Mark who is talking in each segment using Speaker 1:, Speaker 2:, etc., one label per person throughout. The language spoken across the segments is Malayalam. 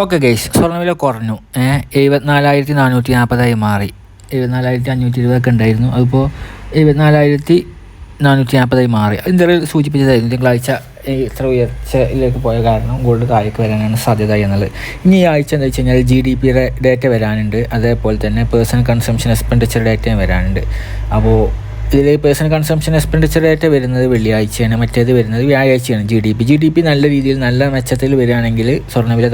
Speaker 1: ഓക്കെ ഗൈസ് സ്വർണവില കുറഞ്ഞു. ഏഹ് എഴുപത്തിനാലായിരത്തി നാനൂറ്റി നാൽപ്പതായി മാറി. എഴുപത്തിനാലായിരത്തി അഞ്ഞൂറ്റി ഇരുപതൊക്കെ ഉണ്ടായിരുന്നു. അതിപ്പോൾ എഴുപത്തിനാലായിരത്തി നാനൂറ്റി നാൽപ്പതായി മാറി അതിന്റെ സൂചിപ്പിച്ചതായിരുന്നു. തിങ്കളാഴ്ച ഇത്ര ഉയർച്ചയിലേക്ക് പോയ കാരണം ഗോൾഡ് താഴേക്ക് വരാനാണ് സാധ്യത എന്നുള്ളത്. ഇനി ഈ ആഴ്ച എന്താ വെച്ച് കഴിഞ്ഞാൽ ജി ഡി പിയുടെ ഡേറ്റ വരാനുണ്ട്. അതേപോലെ തന്നെ പേഴ്സണൽ കൺസംഷൻ എക്സ്പെൻഡിച്ചർ ഡേറ്റയും വരാനുണ്ട്. അപ്പോൾ ഇതിൽ പേഴ്സണൽ കൺസംഷൻ എക്സ്പെൻഡിച്ചർ ഡേറ്റ വരുന്നത് വെള്ളിയാഴ്ചയാണ്. മറ്റേത് വരുന്നത് വ്യാഴാഴ്ചയാണ്. G D P G D P നല്ല രീതിയിൽ നല്ല മെച്ചത്തിൽ വരികയാണെങ്കിൽ സ്വർണവില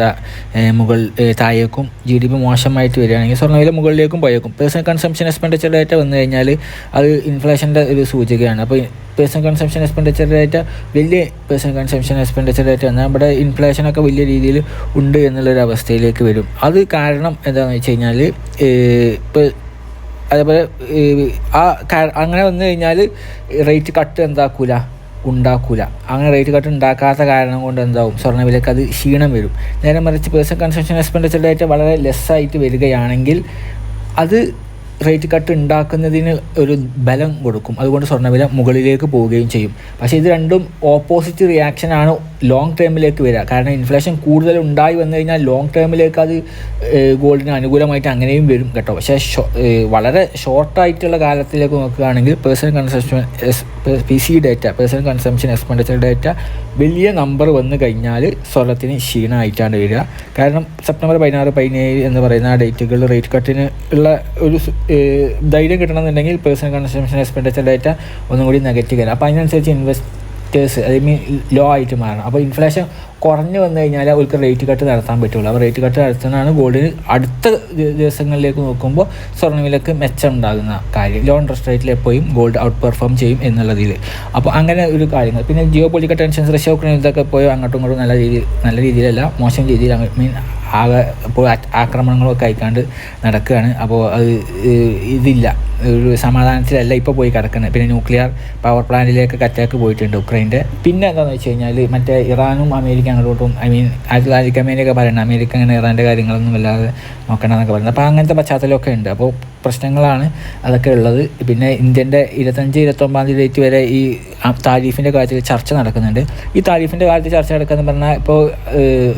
Speaker 1: മുകൾ താഴേക്കും ജി ഡി പി മോശമായിട്ട് വരികയാണെങ്കിൽ സ്വർണവില മുകളിലേക്കും പോയേക്കും. പേഴ്സണൽ കൺസംഷൻ എക്സ്പെൻഡിച്ചർ ഡേറ്റ വന്നു കഴിഞ്ഞാൽ അത് ഇൻഫ്ലേഷന്റെ ഒരു സൂചികയാണ്. അപ്പോൾ പേഴ്സണൽ കൺസംഷൻ എക്സ്പെൻഡിച്ചർ ഡേറ്റ വലിയ പേഴ്സണൽ കൺസംഷൻ എക്സ്പെൻഡിച്ചർ ഡേറ്റ എന്നാൽ നമ്മുടെ ഇൻഫ്ലേഷനൊക്കെ വലിയ രീതിയിൽ ഉണ്ട് എന്നുള്ളൊരു അവസ്ഥയിലേക്ക് വരും. അത് കാരണം എന്താണെന്ന് വെച്ച് കഴിഞ്ഞാൽ ഇപ്പോൾ അതേപോലെ ആ അങ്ങനെ വന്നു കഴിഞ്ഞാൽ റേറ്റ് കട്ട് എന്താക്കൂല ഉണ്ടാക്കൂല. അങ്ങനെ റേറ്റ് കട്ട് ഉണ്ടാക്കാത്ത കാരണം കൊണ്ട് എന്താവും? സ്വർണവിലക്ക് അത് ക്ഷീണം വരും. നേരെ മറിച്ച് പേഴ്സൺ കൺസംഷൻ എക്സ്പെൻഡിച്ചർ ഡേറ്റ് വളരെ ലെസ്സായിട്ട് വരികയാണെങ്കിൽ അത് റേറ്റ് കട്ട് ഉണ്ടാക്കുന്നതിന് ഒരു ബലം കൊടുക്കും. അതുകൊണ്ട് സ്വർണവില മുകളിലേക്ക് പോവുകയും ചെയ്യും. പക്ഷേ ഇത് രണ്ടും ഓപ്പോസിറ്റ് റിയാക്ഷനാണ് ലോങ് ടേമിലേക്ക് വരിക. കാരണം ഇൻഫ്ലേഷൻ കൂടുതൽ ഉണ്ടായി വന്നു കഴിഞ്ഞാൽ ലോങ് ടേമിലേക്ക് അത് ഗോൾഡിന് അനുകൂലമായിട്ട് അങ്ങനെയും വരും കേട്ടോ. പക്ഷേ വളരെ ഷോർട്ടായിട്ടുള്ള കാലത്തിലേക്ക് നോക്കുകയാണെങ്കിൽ personal consumption P C data personal consumption expenditure data വലിയ നമ്പർ വന്നു കഴിഞ്ഞാൽ സ്വർണത്തിന് ക്ഷീണമായിട്ടാണ് വരിക. കാരണം സെപ്റ്റംബർ പതിനാറ് പതിനേഴ് എന്ന് പറയുന്ന ആ ഡേറ്റുകളിൽ റേറ്റ് കട്ടിന് ഉള്ള ഒരു ധൈര്യം കിട്ടണമെന്നുണ്ടെങ്കിൽ പേഴ്സണൽ കൺസംഷൻ എക്സ്പെൻഡിച്ചർ ഡേറ്റ ഒന്നും കൂടി നെഗറ്റീവ് വരും അപ്പോൾ അതിനനുസരിച്ച് ഇൻവെസ്റ്റേഴ്സ് ഐ മീൻ ലോ ആയിട്ട് മാറണം. അപ്പോൾ ഇൻഫ്ലേഷൻ കുറഞ്ഞു വന്നു കഴിഞ്ഞാൽ അവർക്ക് റേറ്റ് കട്ട് നടത്താൻ പറ്റുള്ളൂ. അപ്പോൾ റേറ്റ് കട്ട് നടത്തുന്നതാണ് ഗോൾഡിന് അടുത്ത ദിവസങ്ങളിലേക്ക് നോക്കുമ്പോൾ സ്വർണവിലക്ക് മെച്ചം ഉണ്ടാകുന്ന കാര്യം. ലോ ഇൻട്രസ്റ്റ് റേറ്റിൽ എപ്പോഴും ഗോൾഡ് ഔട്ട് പെർഫോം ചെയ്യും എന്നുള്ളതിൽ അപ്പോൾ അങ്ങനെ ഒരു കാര്യങ്ങൾ. പിന്നെ ജിയോ പൊളിറ്റിക്കൽ ടെൻഷൻസ് റഷ്യ ഇതൊക്കെ പോയി അങ്ങോട്ടും ഇങ്ങോട്ടും നല്ല രീതിയിൽ നല്ല രീതിയിലല്ല മോശം രീതിയിൽ മീൻ ആകെ ഇപ്പോൾ ആക്രമണങ്ങളൊക്കെ ആയിക്കാണ്ട് നടക്കുകയാണ്. അപ്പോൾ അത് ഇതില്ല. ഒരു സമാധാനത്തിലല്ല ഇപ്പോൾ പോയി കിടക്കുന്നത് പിന്നെ ന്യൂക്ലിയർ പവർ പ്ലാന്റിലേക്ക് അറ്റാക്ക് പോയിട്ടുണ്ട് ഉക്രൈന്റെ. പിന്നെ എന്താണെന്ന് വെച്ച് കഴിഞ്ഞാൽ മറ്റേ ഇറാനും അമേരിക്ക അങ്ങോട്ടും ഐ മീൻ തൊള്ളായിരത്തി അമേരിക്ക പറയുന്നത് അമേരിക്ക അങ്ങനെ ഇറാന്റെ കാര്യങ്ങളൊന്നും വല്ലാതെ നോക്കണമെന്നൊക്കെ പറയുന്നത് അപ്പോൾ അങ്ങനത്തെ പശ്ചാത്തലമൊക്കെ ഉണ്ട്. അപ്പോൾ പ്രശ്നങ്ങളാണ് അതൊക്കെ ഉള്ളത്. പിന്നെ ഇന്ത്യന്റെ ഇരുപത്തഞ്ച് ഇരുപത്തൊമ്പതാം തീയതി ഡേറ്റ് വരെ ഈ താരീഫിന്റെ കാര്യത്തിൽ ചർച്ച നടക്കുന്നുണ്ട്. ഈ താരീഫിന്റെ കാര്യത്തിൽ ചർച്ച നടക്കുന്നത് പറഞ്ഞാൽ ഇപ്പോൾ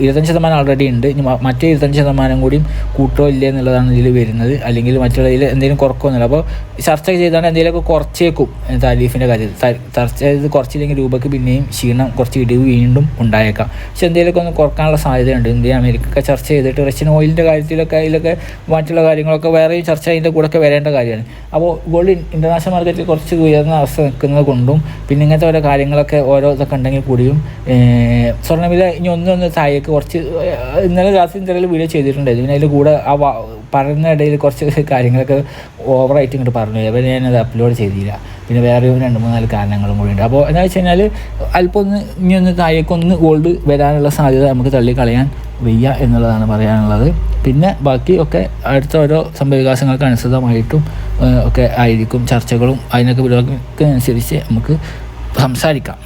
Speaker 1: ഇരുപത്തഞ്ച് ശതമാനം ഓൾറെഡി ഉണ്ട്. ഇനി മറ്റേ ഇരുപത്തഞ്ച് ശതമാനം കൂടിയും കൂട്ടോ ഇല്ലേ എന്നുള്ളതാണ് ഇതിൽ വരുന്നത്. അല്ലെങ്കിൽ മറ്റുള്ളതിൽ എന്തെങ്കിലും കുറക്കൊന്നുമില്ല അപ്പോൾ ചർച്ച ചെയ്താണ് എന്തെങ്കിലുമൊക്കെ കുറച്ചേക്കും താരീഫിന്റെ കാര്യത്തിൽ. ചർച്ച ചെയ്ത് കുറച്ചില്ലെങ്കിൽ രൂപയ്ക്ക് പിന്നെയും ക്ഷീണം കുറച്ച് ഇടിവ് വീണ്ടും ഉണ്ടായേക്കാം. പക്ഷെ എന്തെങ്കിലുമൊക്കെ ഒന്ന് കുറക്കാനുള്ള സാധ്യതയുണ്ട്. ഇന്ത്യ അമേരിക്ക ചർച്ച ചെയ്തിട്ട് റഷ്യൻ ഓയിലിന്റെ കാര്യത്തിലൊക്കെ അതിലൊക്കെ മറ്റുള്ള കാര്യങ്ങളൊക്കെ വേറെയും ചർച്ച അതിന്റെ കൂടെ ഒക്കെ വരേണ്ട കാര്യമാണ്. അപ്പോൾ ഗോൾഡ് ഇന്റർനാഷണൽ മാർക്കറ്റിൽ കുറച്ച് ഉയർന്ന അവസ്ഥ നിൽക്കുന്നത് കൊണ്ടും പിന്നെ ഇങ്ങനത്തെ ഓരോ കാര്യങ്ങളൊക്കെ ഓരോ ഇതൊക്കെ ഉണ്ടെങ്കിൽ കൂടിയും സ്വർണവില ഇനി ഒന്നൊന്ന് താഴേക്ക് കുറച്ച് ഇന്നലെ രാത്രി ഇന്നലെ വീഡിയോ ചെയ്തിട്ടുണ്ടായിരുന്നു. പിന്നെ അതിൽ കൂടെ ആ പറയുന്ന ഇടയിൽ കുറച്ച് കാര്യങ്ങളൊക്കെ ഓവറായിട്ട് ഇങ്ങോട്ട് പറഞ്ഞു. അപ്പോൾ ഞാനത് അപ്ലോഡ് ചെയ്തില്ല. പിന്നെ വേറെ രണ്ട് മൂന്ന് നാല് കാരണങ്ങളും കൂടി ഉണ്ട്. അപ്പോൾ എന്താ വെച്ച് കഴിഞ്ഞാൽ അല്പം ഒന്ന് ഇനി ഒന്ന് താഴേക്കൊന്ന് ഗോൾഡ് വരാനുള്ള സാധ്യത നമുക്ക് തള്ളിക്കളയാൻ വയ്യ എന്നുള്ളതാണ് പറയാനുള്ളത്. പിന്നെ ബാക്കി ഒക്കെ അടുത്ത ഓരോ സംഭവവികാസങ്ങൾക്ക് അനുസൃതമായിട്ടും ഒക്കെ ആയിരിക്കും ചർച്ചകളും അതിനൊക്കെ അനുസരിച്ച് നമുക്ക് സംസാരിക്കാം.